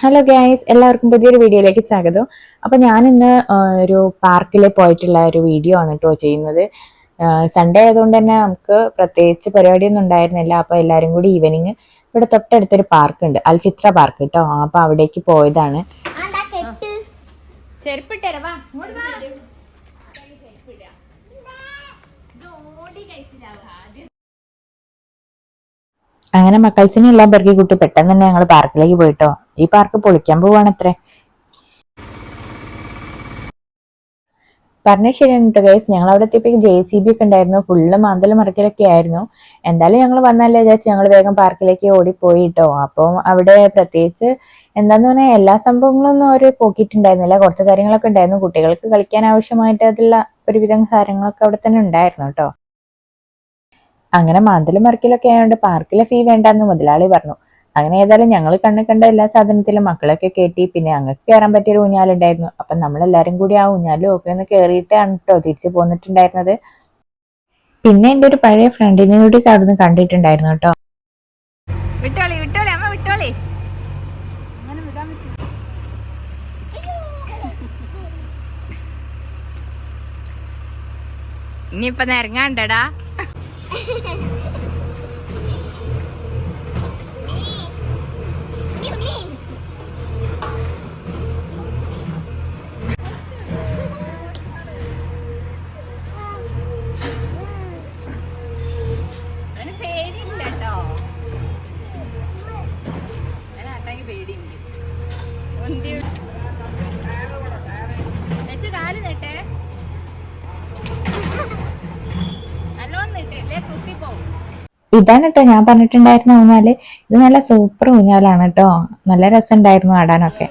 Hello guys എല്ലാവർക്കും പുതിയൊരു വീഡിയോയിലേക്ക് സ്വാഗതം. അപ്പൊ ഞാൻ ഇന്ന് ഒരു പാർക്കിൽ പോയിട്ടുള്ള ഒരു വീഡിയോ ആണ് കേട്ടോ ചെയ്യുന്നത്. സൺഡേ ആയതുകൊണ്ട് തന്നെ നമുക്ക് പ്രത്യേകിച്ച് പരിപാടിയൊന്നും ഉണ്ടായിരുന്നില്ല. അപ്പോൾ എല്ലാവരും കൂടി ഈവനിങ് ഇവിടെ തൊട്ടടുത്തൊരു പാർക്ക് ഉണ്ട്. അൽഫിത്ര പാർക്ക് കേട്ടോ അപ്പോൾ അവിടേക്ക് പോയതാണ്. ആണ്ടാ കെട്ട്. അങ്ങനെ മക്കൾസിനെ എല്ലാം പെറുക്കി കൂട്ടി പെട്ടെന്ന് തന്നെ ഞങ്ങൾ പാർക്കിലേക്ക് പോയിട്ടോ. ഈ പാർക്ക് പൊളിക്കാൻ പോവാണത്രേ. പറഞ്ഞ ശരിയാണ് കേട്ടോ ഗൈസ് ഞങ്ങൾ അവിടെ എത്തിയപ്പോൾ ജെ സി ബി ഒക്കെ ഉണ്ടായിരുന്നു. ഫുള്ള് മാന്തൽ മറക്കലൊക്കെ ആയിരുന്നു. എന്തായാലും ഞങ്ങൾ വന്നല്ലേ വിചാരിച്ചു ഞങ്ങൾ വേഗം പാർക്കിലേക്ക് ഓടിപ്പോയി കേട്ടോ അപ്പം അവിടെ പ്രത്യേകിച്ച് എന്താന്ന് പറഞ്ഞാൽ എല്ലാ സംഭവങ്ങളൊന്നും അവർ പോക്കിയിട്ടുണ്ടായിരുന്നില്ല. കുറച്ച് കാര്യങ്ങളൊക്കെ ഉണ്ടായിരുന്നു. കുട്ടികൾക്ക് കളിക്കാൻ ആവശ്യമായിട്ട് അതിലുള്ള ഒരുവിധം കാര്യങ്ങളൊക്കെ അവിടെ തന്നെ ഉണ്ടായിരുന്നു കേട്ടോ. അങ്ങനെ മാന്തലും മറക്കലൊക്കെ ആയതുകൊണ്ട് പാർക്കിലെ ഫീ വേണ്ടെന്ന് മുതലാളി പറഞ്ഞു. അങ്ങനെ ഏതായാലും ഞങ്ങൾ കണ്ണ് കണ്ട എല്ലാ സാധനത്തിലും മക്കളൊക്കെ കയറ്റി പിന്നെ അങ്ങക്ക് കയറാൻ പറ്റിയൊരു ഊഞ്ഞാലുണ്ടായിരുന്നു. അപ്പൊ നമ്മളെല്ലാരും കൂടി ആ ഊഞ്ഞാലും ഒക്കെ ഒന്ന് കയറിയിട്ടാണ് കേട്ടോ തിരിച്ചു പോന്നിട്ടുണ്ടായിരുന്നത്. പിന്നെ എന്റെ ഒരു പഴയ ഫ്രണ്ടിനെ കൂടി കടന്ന് കണ്ടിട്ടുണ്ടായിരുന്നു കേട്ടോ വിട്ടോളി വിട്ടോളി അമ്മ വിട്ടോളി. ഇനിയിപ്പൊ നിരങ്ങാണ്ടടാ ഇതാണ് കേട്ടോ ഞാൻ പറഞ്ഞിട്ടുണ്ടായിരുന്നു ഊഞ്ഞാൽ. ഇത് നല്ല സൂപ്പർ ഊഞ്ഞാലാണ് കേട്ടോ നല്ല രസമുണ്ടായിരുന്നു ആടാനൊക്കെ.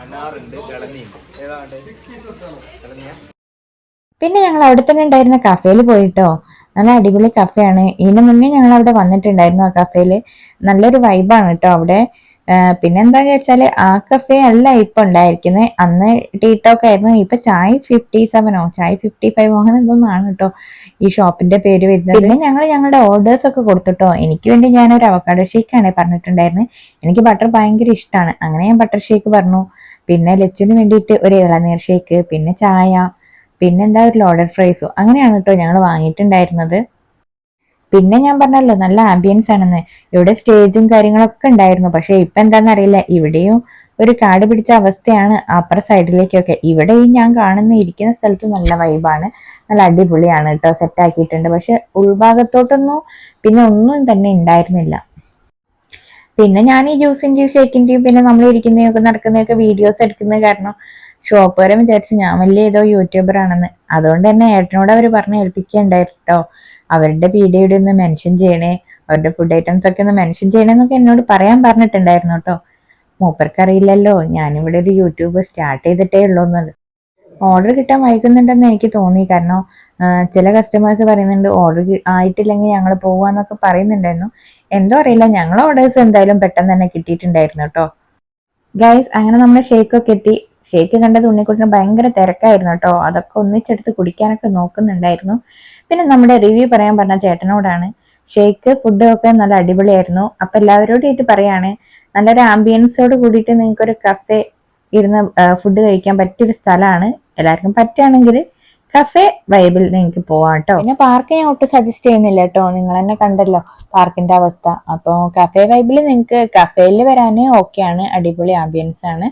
അനാറുണ്ട് പിന്നെ ഞങ്ങൾ അവിടെ തന്നെ ഉണ്ടായിരുന്ന കഫേയിൽ പോയിട്ടോ. നല്ല അടിപൊളി കഫേയാണ്. ഇതിനു മുന്നേ ഞങ്ങൾ അവിടെ വന്നിട്ടുണ്ടായിരുന്നു ആ കഫേയിൽ നല്ലൊരു വൈബാണ് കേട്ടോ അവിടെ. പിന്നെന്താന്ന് വെച്ചാൽ ആ കഫേ അല്ല ഇപ്പൊ ഉണ്ടായിരിക്കുന്നത് അന്ന് ടീ ടോക്ക് ആയിരുന്നു. ഇപ്പൊ ചായ് ഫിഫ്റ്റി സെവനോ ചായ് ഫിഫ്റ്റി ഫൈവോ അങ്ങനെ എന്തോന്നാണ് കേട്ടോ ഈ ഷോപ്പിന്റെ പേര് വരുന്നത്. പിന്നെ ഞങ്ങൾ ഞങ്ങളുടെ ഓർഡേഴ്സ് ഒക്കെ കൊടുത്തിട്ടോ എനിക്ക് വേണ്ടി ഞാൻ ഒരു അവക്കാഡോ ഷേക്ക് ആണ് പറഞ്ഞിട്ടുണ്ടായിരുന്നത് എനിക്ക് ബട്ടർ ഭയങ്കര ഇഷ്ടമാണ് അങ്ങനെ ഞാൻ ബട്ടർ ഷേക്ക് പറഞ്ഞു. പിന്നെ ലച്ചിന് വേണ്ടിയിട്ട് ഒരു ഇളനീർ ഷേക്ക് പിന്നെ ചായ പിന്നെ എന്താ ഒരു ലോഡർ ഫ്രൈസോ അങ്ങനെയാണ് കേട്ടോ ഞങ്ങൾ വാങ്ങിയിട്ടുണ്ടായിരുന്നത്. പിന്നെ ഞാൻ പറഞ്ഞല്ലോ നല്ല ആംബിയൻസ് ആണെന്ന്. ഇവിടെ സ്റ്റേജും കാര്യങ്ങളൊക്കെ ഉണ്ടായിരുന്നു. പക്ഷെ ഇപ്പൊ എന്താണെന്ന് അറിയില്ല. ഇവിടെയും ഒരു കാട് പിടിച്ച അവസ്ഥയാണ് അപ്പുറ സൈഡിലേക്കൊക്കെ ഇവിടെ ഈ ഞാൻ കാണുന്ന ഇരിക്കുന്ന സ്ഥലത്ത് നല്ല വൈബാണ് നല്ല അടിപൊളിയാണ് കേട്ടോ സെറ്റ് ആക്കിയിട്ടുണ്ട്. പക്ഷെ ഉൾഭാഗത്തോട്ടൊന്നും പിന്നെ ഒന്നും തന്നെ ഉണ്ടായിരുന്നില്ല. പിന്നെ ഞാൻ ഈ ജ്യൂസിന്റെയും ഷേക്കിന്റെയും പിന്നെ നമ്മൾ ഇരിക്കുന്നതൊക്കെ നടക്കുന്നതൊക്കെ വീഡിയോസ് എടുക്കുന്നത് കാരണം ഷോപ്പുകാരൻ വിചാരിച്ചു ഞാൻ വലിയ ഏതോ യൂട്യൂബർ ആണെന്ന്. അതുകൊണ്ട് തന്നെ ഏട്ടനോട് അവർ പറഞ്ഞ് ഏൽപ്പിക്കണ്ടായിട്ടോ അവരുടെ വീഡിയോയുടെ ഒന്ന് മെൻഷൻ ചെയ്യണേ. അവരുടെ ഫുഡ് ഐറ്റംസ് ഒക്കെ ഒന്ന് മെൻഷൻ ചെയ്യണേന്നൊക്കെ എന്നോട് പറയാൻ പറഞ്ഞിട്ടുണ്ടായിരുന്നു കേട്ടോ മൂപ്പർക്ക് അറിയില്ലല്ലോ ഞാനിവിടെ ഒരു യൂട്യൂബ് സ്റ്റാർട്ട് ചെയ്തിട്ടേ ഉള്ളൂ എന്നത് ഓർഡർ കിട്ടാൻ വൈകുന്നുണ്ടെന്ന് എനിക്ക് തോന്നി. കാരണം ചില കസ്റ്റമേഴ്സ് പറയുന്നുണ്ട് ഓർഡർ ആയിട്ടില്ലെങ്കിൽ ഞങ്ങൾ പോവാന്നൊക്കെ പറയുന്നുണ്ടായിരുന്നു. എന്തോ അറിയില്ല. ഞങ്ങൾ ഓർഡേഴ്സ് എന്തായാലും പെട്ടെന്ന് തന്നെ കിട്ടിയിട്ടുണ്ടായിരുന്നു കേട്ടോ ഗൈസ് അങ്ങനെ നമ്മുടെ ഷേക്കൊക്കെ എത്തി. ഷേക്ക് കണ്ടത് ഉണ്ണിക്കുട്ടിന് ഭയങ്കര തിരക്കായിരുന്നു കേട്ടോ. അതൊക്കെ ഒന്നിച്ചെടുത്ത് കുടിക്കാനൊക്കെ നോക്കുന്നുണ്ടായിരുന്നു. പിന്നെ നമ്മുടെ റിവ്യൂ പറയാൻ പറഞ്ഞ ചേട്ടനോടാണ് ഷേക്ക് ഫുഡ് ഒക്കെ നല്ല അടിപൊളിയായിരുന്നു. അപ്പൊ എല്ലാവരോടും ആയിട്ട് പറയാണ് നല്ലൊരു ആംബിയൻസോട് കൂടിയിട്ട് നിങ്ങൾക്ക് ഒരു കഫേ ഇരുന്ന് ഫുഡ് കഴിക്കാൻ പറ്റിയൊരു സ്ഥലമാണ്. എല്ലാവർക്കും പറ്റുകയാണെങ്കിൽ കഫേ വൈബിൽ നിങ്ങൾക്ക് പോവാം കേട്ടോ. പിന്നെ പാർക്ക് ഞാൻ ഒട്ടും സജസ്റ്റ് ചെയ്യുന്നില്ല കേട്ടോ. നിങ്ങൾ തന്നെ കണ്ടല്ലോ പാർക്കിന്റെ അവസ്ഥ. അപ്പോൾ കഫേ വൈബിൽ നിങ്ങൾക്ക് കഫേയിൽ വരാൻ ഓക്കെയാണ് അടിപൊളി ആംബിയൻസ് ആണ്.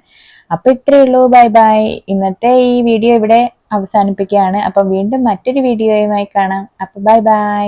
അപ്പൊ ഇത്രയേ ഉള്ളൂ. ബൈ ബൈ ഇന്നത്തെ ഈ വീഡിയോ ഇവിടെ അവസാനിപ്പിക്കുകയാണ്. അപ്പം വീണ്ടും മറ്റൊരു വീഡിയോയുമായി കാണാം. അപ്പൊ ബൈ ബൈ